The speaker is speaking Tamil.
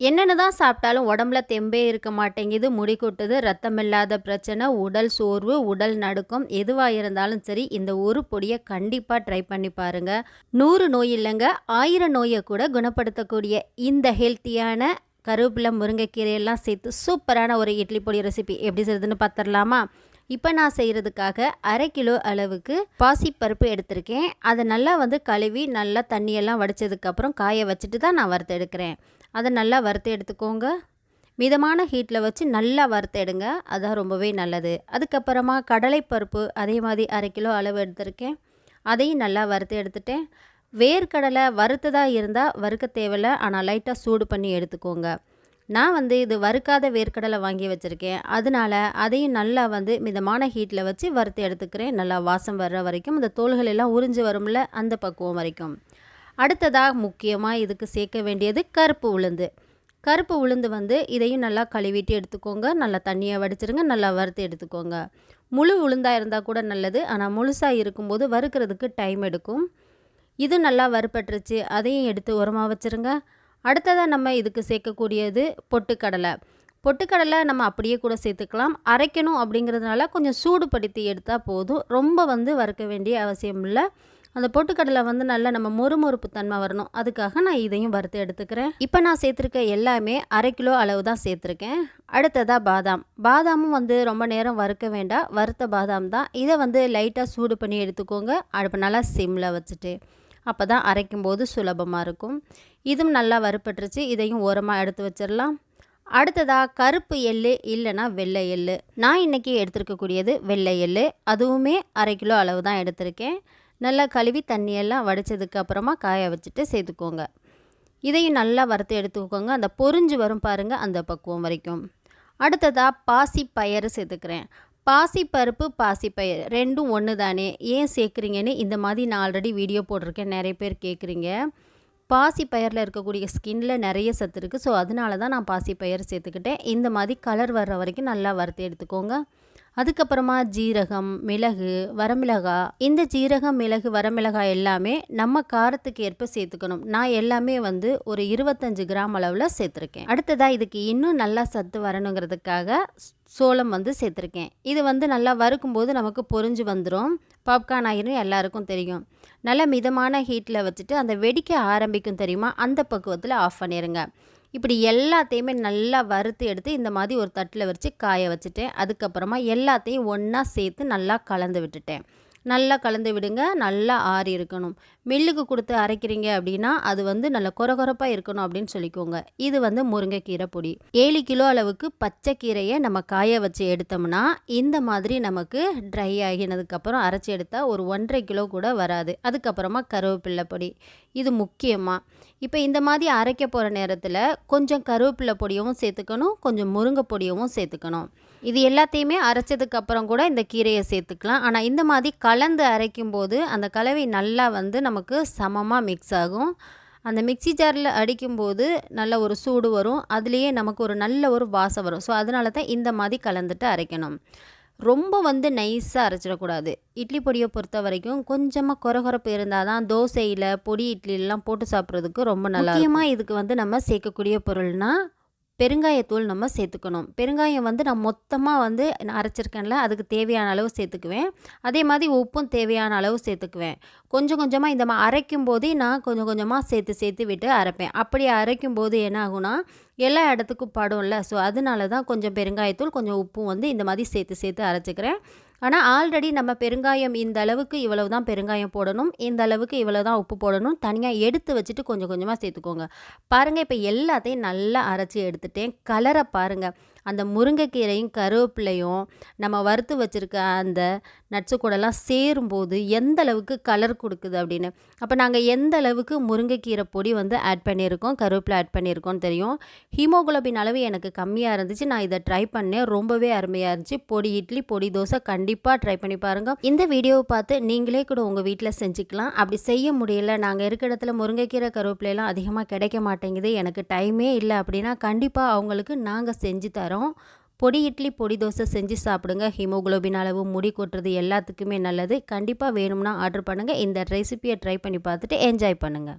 என்னென்ன தான் சாப்பிட்டாலும் உடம்புல தெம்பே இருக்க மாட்டேங்குது. முடி கொட்டுது ரத்தமில்லாத பிரச்சனை உடல் சோர்வு உடல் நடுக்கம் எதுவாக இருந்தாலும் சரி இந்த ஒரு பொடியை கண்டிப்பாக ட்ரை பண்ணி பாருங்கள் நூறு நோய் இல்லைங்க ஆயிரம் நோயை கூட குணப்படுத்தக்கூடிய இந்த ஹெல்த்தியான கருவேப்பிலை முருங்கைக்கீரையெல்லாம் சேர்த்து சூப்பரான ஒரு இட்லி பொடி ரெசிபி எப்படி செய்யுதுன்னு பார்த்துடலாமா? இப்போ நான் செய்கிறதுக்காக அரை கிலோ அளவுக்கு பாசிப்பருப்பு எடுத்திருக்கேன். அதை நல்லா வந்து கழுவி நல்லா தண்ணியெல்லாம் வடித்ததுக்கப்புறம் காய வச்சுட்டு தான் நான் வறுத்து எடுக்கிறேன். அதை நல்லா வறுத்து எடுத்துக்கோங்க. மிதமான ஹீட்டில் வச்சு நல்லா வறுத்தெடுங்க அதுதான் ரொம்பவே நல்லது. அதுக்கப்புறமா கடலைப்பருப்பு அதே மாதிரி அரை கிலோ அளவு எடுத்திருக்கேன். அதையும் நல்லா வறுத்து எடுத்துட்டேன். வேர்க்கடலை வறுத்ததாக இருந்தால் வறுக்க தேவையில்லை. ஆனால் லைட்டாக சூடு பண்ணி எடுத்துக்கோங்க. நான் வந்து இது வறுக்காத வேர்க்கடலை வாங்கி வச்சுருக்கேன். அதனால் அதையும் நல்லா வந்து மிதமான ஹீட்டில் வச்சு வறுத்து எடுத்துக்கிறேன். நல்லா வாசம் வர்ற வரைக்கும் அந்த தோள்கள் எல்லாம் உறிஞ்சு வரும்ல அந்த பக்குவம் வரைக்கும். அடுத்ததாக முக்கியமாக இதுக்கு சேர்க்க வேண்டியது கருப்பு உளுந்து. கருப்பு உளுந்து வந்து இதையும் நல்லா கழுவிட்டு எடுத்துக்கோங்க. நல்லா தண்ணியை வடிச்சிருங்க. நல்லா வறுத்து எடுத்துக்கோங்க. முழு உளுந்தாக இருந்தால் கூட நல்லது. ஆனால் முழுசாக இருக்கும்போது வறுக்கிறதுக்கு டைம் எடுக்கும். இது நல்லா வறுப்பட்டுருச்சு அதையும் எடுத்து உரமாக வச்சுருங்க. அடுத்ததாக நம்ம இதுக்கு சேர்க்கக்கூடியது பொட்டுக்கடலை. பொட்டுக்கடலை நம்ம அப்படியே கூட சேர்த்துக்கலாம். அரைக்கணும் அப்படிங்கிறதுனால கொஞ்சம் சூடுபடுத்தி எடுத்தால் போதும். ரொம்ப வந்து வறுக்க வேண்டிய அவசியம் இல்லை. அந்த பொட்டுக்கடலை வந்து நல்லா நம்ம மொறுமொறுப்பு தன்மை வரணும். அதுக்காக நான் இதையும் வறுத்து எடுத்துக்கிறேன். இப்போ நான் சேர்த்துருக்க எல்லாமே அரை கிலோ அளவு தான் சேர்த்துருக்கேன். அடுத்ததாக பாதாம். பாதாமும் வந்து ரொம்ப நேரம் வறுக்க வேண்டாம். வறுத்த பாதாம் தான். இதை வந்து லைட்டாக சூடு பண்ணி எடுத்துக்கோங்க. அடுப்பு நல்லா சிம்மில் வச்சுட்டு. அப்போ தான் அரைக்கும் போது சுலபமாக இருக்கும். இதுவும் நல்லா வறுப்பட்டுருச்சு இதையும் ஓரமாக எடுத்து வச்சிடலாம் அடுத்ததாக கருப்பு எள்ளு இல்லைனா வெள்ளை எள்ளு. நான் இன்றைக்கி எடுத்துருக்கக்கூடியது வெள்ளை எள்ளு. அதுவுமே அரை கிலோ அளவு தான் எடுத்திருக்கேன். நல்லா கழுவி தண்ணியெல்லாம் வடித்ததுக்கு அப்புறமா காய வச்சுட்டு சேர்த்துக்கோங்க. இதையும் நல்லா வறுத்து எடுத்துக்கோங்க. அந்த பொறிஞ்சு வரும் பாருங்கள் அந்த பக்குவம் வரைக்கும். அடுத்ததாக பாசி பயறு சேர்த்துக்கிறேன். பாசிப்பருப்பு பாசிப்பயிர் ரெண்டும் ஒன்று தானே ஏன் சேர்க்குறீங்கன்னு இந்த மாதிரி நான் ஆல்ரெடி வீடியோ போட்டிருக்கேன். நிறைய பேர் கேட்குறீங்க. பாசிப்பயரில் இருக்கக்கூடிய ஸ்கின்ல நிறைய சத்து இருக்குது ஸோ அதனால தான் நான் பாசிப்பயிர் சேர்த்துக்கிட்டேன். இந்த மாதிரி கலர் வர்ற வரைக்கும் நல்லா வறுத்து எடுத்துக்கோங்க. அதுக்கப்புறமா ஜீரகம் மிளகு வரமிளகாய் இந்த ஜீரகம் மிளகு வரமிளகாய் எல்லாமே நம்ம காரத்துக்கு ஏற்ப சேர்த்துக்கணும். நான் எல்லாமே வந்து ஒரு இருபத்தஞ்சு கிராம் அளவில் சேர்த்துருக்கேன். அடுத்ததாக இதுக்கு இன்னும் நல்லா சத்து வரணுங்கிறதுக்காக சோளம் வந்து சேர்த்துருக்கேன். இது வந்து நல்லா வறுக்கும்போது நமக்கு பொறிஞ்சு வந்துடும் பாப்கார்ன் ஆயிரும் எல்லாருக்கும் தெரியும். நல்லா மிதமான ஹீட்டில் வச்சுட்டு அந்த வெடிக்க ஆரம்பிக்கும் தெரியுமா? அந்த பக்குவத்தில் ஆஃப் பண்ணிடுங்க இப்படி எல்லாத்தையுமே நல்லா வறுத்து எடுத்து இந்த மாதிரி ஒரு தட்டில் வச்சு காய வச்சுட்டேன். அதுக்கப்புறமா எல்லாத்தையும் ஒன்றா சேர்த்து நல்லா கலந்து விட்டுட்டேன். நல்லா கலந்து விடுங்க நல்லா ஆறி இருக்கணும். மில்லுக்கு கொடுத்து அரைக்கிறீங்க அப்படின்னா அது வந்து நல்லா குறகுறப்பாக இருக்கணும் அப்படின்னு சொல்லிக்கோங்க. இது வந்து முருங்கைக்கீரை பொடி. ஏழு கிலோ அளவுக்கு பச்சை கீரையை நம்ம காய வச்சு எடுத்தோம்னா இந்த மாதிரி நமக்கு ட்ரை ஆகினதுக்கப்புறம் அரைச்சி எடுத்தால் ஒரு ஒன்றரை கிலோ கூட வராது. அதுக்கப்புறமா கருவேப்பில்லை பொடி. இது முக்கியமாக இப்போ இந்த மாதிரி அரைக்க போகிற நேரத்தில் கொஞ்சம் கருவேப்பிலை பொடியவும் சேர்த்துக்கணும் கொஞ்சம் முருங்கை பொடியவும் சேர்த்துக்கணும். இது எல்லாத்தையுமே அரைச்சதுக்கப்புறம் கூட இந்த கீரையை சேர்த்துக்கலாம். ஆனால் இந்த மாதிரி கலந்து அரைக்கும் போது அந்த கலவை நல்லா வந்து நமக்கு சமமாக மிக்ஸ் ஆகும். அந்த மிக்சி ஜாரில் அடிக்கும்போது நல்ல ஒரு சூடு வரும். அதுலேயே நமக்கு ஒரு நல்ல ஒரு வாசம் வரும். ஸோ அதனால தான் இந்த மாதிரி கலந்துட்டு அரைக்கணும். ரொம்ப வந்து நைஸாக அரைச்சிடக்கூடாது. இட்லி பொடியை பொறுத்த வரைக்கும் கொஞ்சமாக குறகுறப்பு இருந்தால் தான் தோசையில் பொடி இட்லிலாம் போட்டு சாப்பிட்றதுக்கு ரொம்ப நல்லா முக்கியமாக இதுக்கு வந்து நம்ம சேர்க்கக்கூடிய பொருள்னால் பெருங்காயத்தூள் நம்ம சேர்த்துக்கணும். பெருங்காயம் வந்து நான் மொத்தமாக வந்து நான் அரைச்சிருக்கேன்ல அதுக்கு தேவையான அளவு சேர்த்துக்குவேன். அதே மாதிரி உப்பும் தேவையான அளவு சேர்த்துக்குவேன். கொஞ்சம் கொஞ்சமாக இந்த மாதிரி அரைக்கும் போதே நான் கொஞ்சம் கொஞ்சமாக சேர்த்து சேர்த்து விட்டு அரைப்பேன். அப்படி அரைக்கும் போது என்ன ஆகுனா எல்லா இடத்துக்கும் படும்ல. ஸோ அதனால தான் கொஞ்சம் பெருங்காயத்தூள் கொஞ்சம் உப்பும் வந்து இந்த மாதிரி சேர்த்து சேர்த்து அரைச்சிக்கிறேன். ஆனால் ஆல்ரெடி நம்ம பெருங்காயம் இந்த அளவுக்கு இவ்வளவு தான் பெருங்காயம் போடணும். இந்த அளவுக்கு இவ்வளோ தான் உப்பு போடணும். தனியாக எடுத்து வச்சுட்டு கொஞ்சம் கொஞ்சமாக சேர்த்துக்கோங்க. பாருங்கள் இப்போ எல்லாத்தையும் நல்லா அரைச்சி எடுத்துட்டேன். கலரை பாருங்கள் அந்த முருங்கைக்கீரையும் கருவேப்பிலையும் நம்ம வறுத்து வச்சுருக்க அந்த நட்ஸு கூடலாம் சேரும்போது எந்த அளவுக்கு கலர் கொடுக்குது அப்படின்னு? அப்போ நாங்கள் எந்த அளவுக்கு முருங்கைக்கீரை பொடி வந்து ஆட் பண்ணியிருக்கோம் கருவேப்பிலை ஆட் பண்ணியிருக்கோம்னு தெரியும். ஹீமோகுளோபின் அளவு எனக்கு கம்மியாக இருந்துச்சு. நான் இதை ட்ரை பண்ணேன். ரொம்பவே அருமையாக இருந்துச்சு. பொடி இட்லி பொடி தோசை கண்டிப்பாக ட்ரை பண்ணி பாருங்கள் இந்த வீடியோவை பார்த்து நீங்களே கூட உங்கள் வீட்டில் செஞ்சுக்கலாம். அப்படி செய்ய முடியல. நாங்கள் இருக்கிற இடத்துல முருங்கைக்கீரை கருவேப்பிலையெல்லாம் அதிகமாக கிடைக்க மாட்டேங்குது. எனக்கு டைமே இல்லை அப்படின்னா கண்டிப்பாக அவங்களுக்கு நாங்கள் செஞ்சு தரோம். தரோம் பொடி இட்லி பொடி தோசை செஞ்சு சாப்பிடுங்க. ஹீமோக்ளோபின் அளவு முடி கொட்டுறது எல்லாத்துக்குமே நல்லது. கண்டிப்பாக வேணும்னா ஆர்டர் பண்ணுங்கள் இந்த ரெசிபியை ட்ரை பண்ணி பார்த்துட்டு என்ஜாய் பண்ணுங்கள்